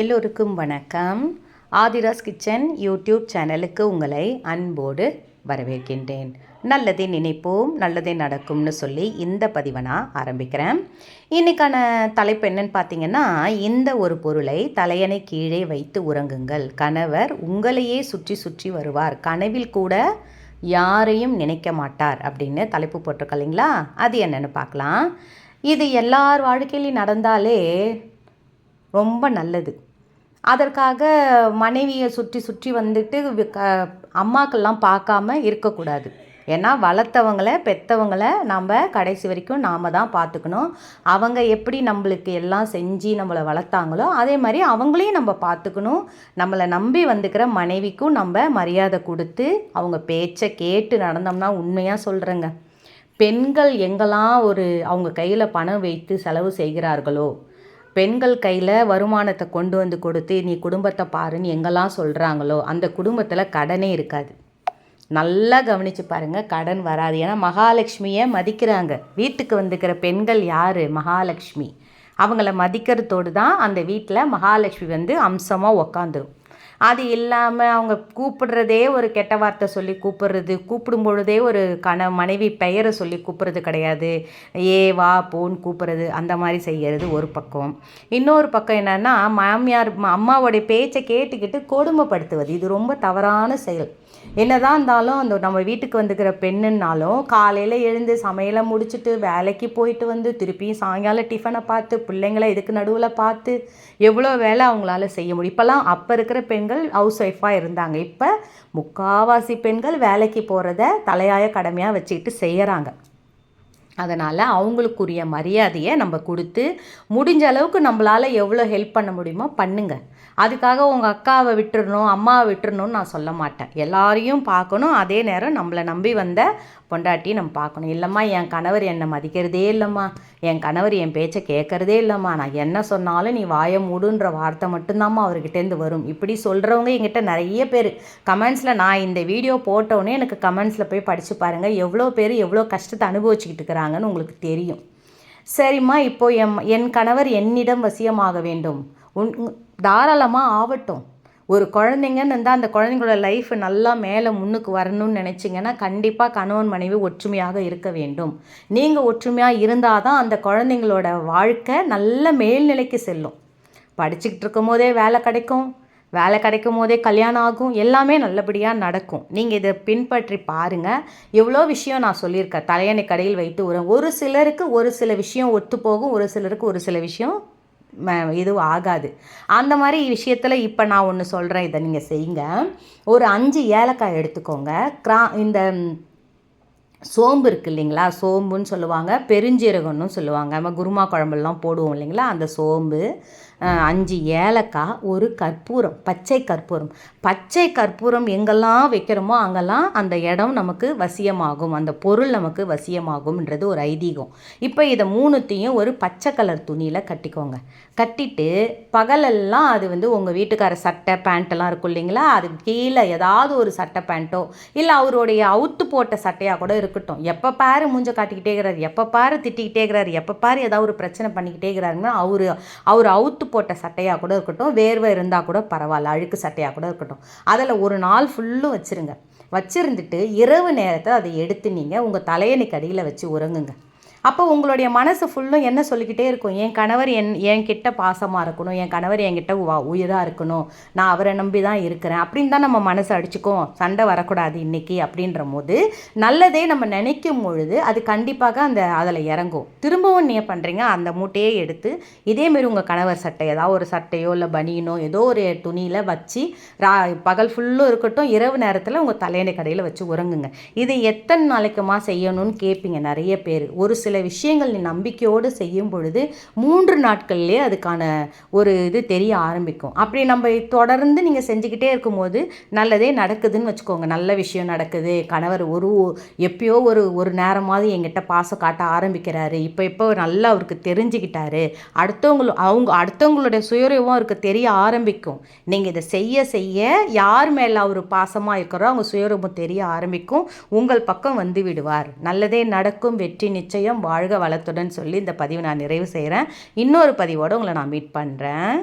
எல்லோருக்கும் வணக்கம். Aadhira's kitchen YouTube சேனலுக்கு உங்களை அன்போடு வரவேற்கின்றேன். நல்லதே நினைப்போம் நல்லதே நடக்கும்னு சொல்லி இந்த பதிவை நான் ஆரம்பிக்கிறேன். இன்றைக்கான தலைப்பு என்னன்னு பார்த்தீங்கன்னா இந்த ஒரு பொருளை தலையணை கீழே வைத்து உறங்குங்கள். கணவர் உங்களையே சுற்றி சுற்றி வருவார். கனவில் கூட யாரையும் நினைக்க மாட்டார் அப்படின்னு தலைப்பு போட்டிருக்க இல்லைங்களா? அது என்னென்னு பார்க்கலாம். இது எல்லார் வாழ்க்கையிலையும் நடந்தாலே ரொம்ப நல்லது. அதற்காக மனைவியை சுற்றி சுற்றி வந்துட்டு அம்மாக்கள்லாம் க அம்மாக்கெல்லாம் பார்க்காம இருக்கக்கூடாது. ஏன்னா வளர்த்தவங்கள பெற்றவங்கள நம்ம கடைசி வரைக்கும் நாம் தான் பார்த்துக்கணும். அவங்க எப்படி நம்மளுக்கு எல்லாம் செஞ்சு நம்மளை வளர்த்தாங்களோ அதே மாதிரி அவங்களையும் நம்ம பார்த்துக்கணும். நம்மளை நம்பி வந்துக்கிற மனைவிக்கும் நம்ம மரியாதை கொடுத்து அவங்க பேச்சை கேட்டு நடந்தோம்னா உண்மையாக சொல்கிறேங்க பெண்கள் எங்கெல்லாம் ஒரு அவங்க கையில் பணம் வைத்து செலவு செய்கிறார்களோ பெண்கள் கையில் வருமானத்தை கொண்டு வந்து கொடுத்து நீ குடும்பத்தை பாருன்னு எங்கெல்லாம் சொல்கிறாங்களோ அந்த குடும்பத்தில் கடனே இருக்காது. நல்லா கவனித்து பாருங்கள் கடன் வராது. ஏன்னா மகாலட்சுமியை மதிக்கிறாங்க. வீட்டுக்கு வந்துக்கிற பெண்கள் யார்? மகாலட்சுமி. அவங்கள மதிக்கிறதோடு தான் அந்த வீட்டில் மகாலட்சுமி வந்து அம்சமாக உக்காந்துரும். அது இல்லாமல் அவங்க கூப்பிடுறதே ஒரு கெட்ட வார்த்தை சொல்லி கூப்பிடுறது கூப்பிடும் பொழுதே ஒரு கண மனைவி பெயரை சொல்லி கூப்பிடுறது கிடையாது. ஏ வா போன்னு கூப்பிடுறது அந்த மாதிரி செய்யறது ஒரு பக்கம். இன்னொரு பக்கம் என்னென்னா மாமியார் அம்மாவோடைய பேச்சை கேட்டுக்கிட்டு கொடுமைப்படுத்துவது. இது ரொம்ப தவறான செயல். என்னதான் இருந்தாலும் அந்த நம்ம வீட்டுக்கு வந்துக்கிற பெண்ணுன்னாலும் காலையில் எழுந்து சமையலை முடிச்சுட்டு வேலைக்கு போயிட்டு வந்து திருப்பியும் சாயங்காலம் டிஃபனை பார்த்து பிள்ளைங்களை இதுக்கு நடுவில் பார்த்து எவ்வளோ வேலை அவங்களால செய்ய முடியும். இப்போல்லாம் அப்போ இருக்கிற பெண் பெண்கள் ஹவுஸ் ஒய்ஃபாக இருந்தாங்க. இப்போ முக்காவாசி பெண்கள் வேலைக்கு போகிறத தலையாய கடமையாக வச்சுக்கிட்டு செய்கிறாங்க அதனால் அவங்களுக்குரிய மரியாதையை நம்ம கொடுத்து முடிஞ்ச அளவுக்கு நம்மளால் எவ்வளோ ஹெல்ப் பண்ண முடியுமோ பண்ணுங்கள் அதுக்காக உங்கள் அக்காவை விட்டுறணும் அம்மாவை விட்டுறணும்னு நான் சொல்ல மாட்டேன். எல்லாரையும் பார்க்கணும். அதே நேரம் நம்மளை நம்பி வந்த பொண்டாட்டி நம்ம பார்க்கணும். இல்லைம்மா என் கணவர் என்னை மதிக்கிறதே இல்லைம்மா. என் கணவர் என் பேச்சை கேட்கறதே இல்லைம்மா. நான் என்ன சொன்னாலும் நீ வாய மூடுன்ற வார்த்தை மட்டும்தாம்மா அவர்கிட்டேருந்து வரும். இப்படி சொல்கிறவங்க என்கிட்ட நிறைய பேர். கமெண்ட்ஸில் நான் இந்த வீடியோ போட்டோன்னே எனக்கு கமெண்ட்ஸில் போய் படித்து பாருங்கள் எவ்வளோ பேர் எவ்வளோ கஷ்டத்தை அனுபவிச்சுக்கிட்டு இருக்கிறாங்கன்னு உங்களுக்கு தெரியும். சரிம்மா இப்போ என் என் கணவர் என்னிடம் வசியமாக வேண்டும். உன் தாராளமாக ஆகட்டும் ஒரு குழந்தைங்கன்னு இருந்தால் அந்த குழந்தைங்களோட லைஃப் நல்லா மேலே முன்னுக்கு வரணும்னு நினச்சிங்கன்னா கண்டிப்பாக கணவன் மனைவி ஒற்றுமையாக இருக்க வேண்டும். நீங்கள் ஒற்றுமையாக இருந்தால் தான் அந்த குழந்தைங்களோட வாழ்க்கை நல்ல மேல்நிலைக்கு செல்லும். படிச்சுக்கிட்டு இருக்கும் போதே வேலை கிடைக்கும். வேலை கிடைக்கும் போதே கல்யாணம் ஆகும். எல்லாமே நல்லபடியாக நடக்கும். நீங்கள் இதை பின்பற்றி பாருங்கள் எவ்வளோ விஷயம் நான் சொல்லியிருக்கேன். தலையணை கடையில் வைத்து உரம் ஒரு சிலருக்கு ஒரு சில விஷயம் ஒத்து போகும் ஒரு சிலருக்கு ஒரு சில விஷயம் ம- ஆகாது. அந்த மாதிரி விஷயத்தில் இப்போ நான் ஒன்று சொல்கிறேன் இதை நீங்கள் செய்யுங்க. ஒரு அஞ்சு ஏலக்காய் எடுத்துக்கோங்க. கிரா இந்த சோம்பு இருக்குது இல்லைங்களா? சோம்புன்னு சொல்லுவாங்க பெருஞ்சீரகம்னு சொல்லுவாங்க. நம்ம குருமா குழம்புலாம் போடுவோம் இல்லைங்களா? அந்த சோம்பு அஞ்சு ஏலக்காய் ஒரு கற்பூரம் பச்சை கற்பூரம். பச்சை கற்பூரம் எங்கெல்லாம் வைக்கிறோமோ அங்கெல்லாம் அந்த இடம் நமக்கு வசியமாகும். அந்த பொருள் நமக்கு வசியமாகும்ன்றது ஒரு ஐதீகம். இப்போ இதை மூணுத்தையும் ஒரு பச்சை கலர் துணியில் கட்டிக்கோங்க. கட்டிட்டு பகலெல்லாம் அது வந்து உங்கள் வீட்டுக்கார சட்டை பேண்ட்டெல்லாம் இருக்கும் இல்லைங்களா? அதுக்கு கீழே ஏதாவது ஒரு சட்டை பேண்ட்டோ இல்லை அவருடைய அவுத்து போட்ட சட்டையாக கூட இருக்கும் இருக்கட்டும். எப்போ பாரு மூஞ்ச காட்டிக்கிட்டே இருக்கிறார் எப்போ பாரு திட்டிக்கிட்டே இருக்கிறார் எப்போ பாரு ஏதாவது ஒரு பிரச்சனை பண்ணிக்கிட்டே இருக்கிறாருன்னா அவர் அவர் அவுத்து போட்ட சட்டையாக கூட இருக்கட்டும் வேர்வை இருந்தால் கூட பரவாயில்ல அழுக்கு சட்டையாக கூட இருக்கட்டும். அதில் ஒரு நாள் ஃபுல்லும் வச்சுருங்க. வச்சுருந்துட்டு இரவு நேரத்தை அதை எடுத்து நீங்கள் உங்கள் தலையணைக்கு அடியில் வச்சு உறங்குங்க. அப்போ உங்களுடைய மனசு ஃபுல்லும் என்ன சொல்லிக்கிட்டே இருக்கும்? என் கணவர் என் என் கிட்ட பாசமாக இருக்கணும் என் கணவர் என்கிட்ட உயிராக இருக்கணும் நான் அவரை நம்பி தான் இருக்கிறேன் அப்படின்னு தான் நம்ம மனசு அடிச்சுக்கும். சண்டை வரக்கூடாது இன்றைக்கி அப்படின்ற போது நல்லதே நம்ம நினைக்கும் பொழுது அது கண்டிப்பாக அந்த அதில் இறங்கும். திரும்பவும் நீங்கள் பண்ணுறீங்க அந்த மூட்டையே எடுத்து இதேமாரி உங்கள் கணவர் சட்டை ஏதாவது ஒரு சட்டையோ இல்லை பனியனோ ஏதோ ஒரு துணியில் வச்சு ரா பகல் ஃபுல்லும் இருக்கட்டும் இரவு நேரத்தில் உங்கள் தலையணை கடையில் வச்சு உறங்குங்க. இது எத்தனை நாளைக்குமா செய்யணும்னு கேட்பீங்க நிறைய பேர். ஒரு சில சில விஷயங்கள் நீ நம்பிக்கையோடு செய்யும் பொழுது மூன்று நாட்கள்லேயே அதுக்கான ஒரு இது தெரிய ஆரம்பிக்கும். அப்படி நம்ம தொடர்ந்து நீங்கள் செஞ்சுக்கிட்டே இருக்கும்போது நல்லதே நடக்குதுன்னு வச்சுக்கோங்க. நல்ல விஷயம் நடக்குது. கணவர் ஒரு எப்பயோ ஒரு ஒரு நேரமாவது என்கிட்ட பாசம் காட்ட ஆரம்பிக்கிறாரு. இப்போ இப்போ நல்லா அவருக்கு தெரிஞ்சுக்கிட்டாரு. அடுத்தவங்களும் அவங்க அடுத்தவங்களுடைய சுயரூபம் அவருக்கு தெரிய ஆரம்பிக்கும். நீங்கள் இதை செய்ய செய்ய யார் மேலே அவர் பாசமாக இருக்கிறோ அவங்க சுயரூபம் தெரிய ஆரம்பிக்கும். உங்கள் பக்கம் வந்து விடுவார். நல்லதே நடக்கும். வெற்றி நிச்சயம். வாழ்க வளத்துடன் சொல்லி இந்த பதிவை நான் நிறைவு செய்கிறேன். இன்னொரு பதிவோடு உங்களை நான் மீட் பண்ணுறேன்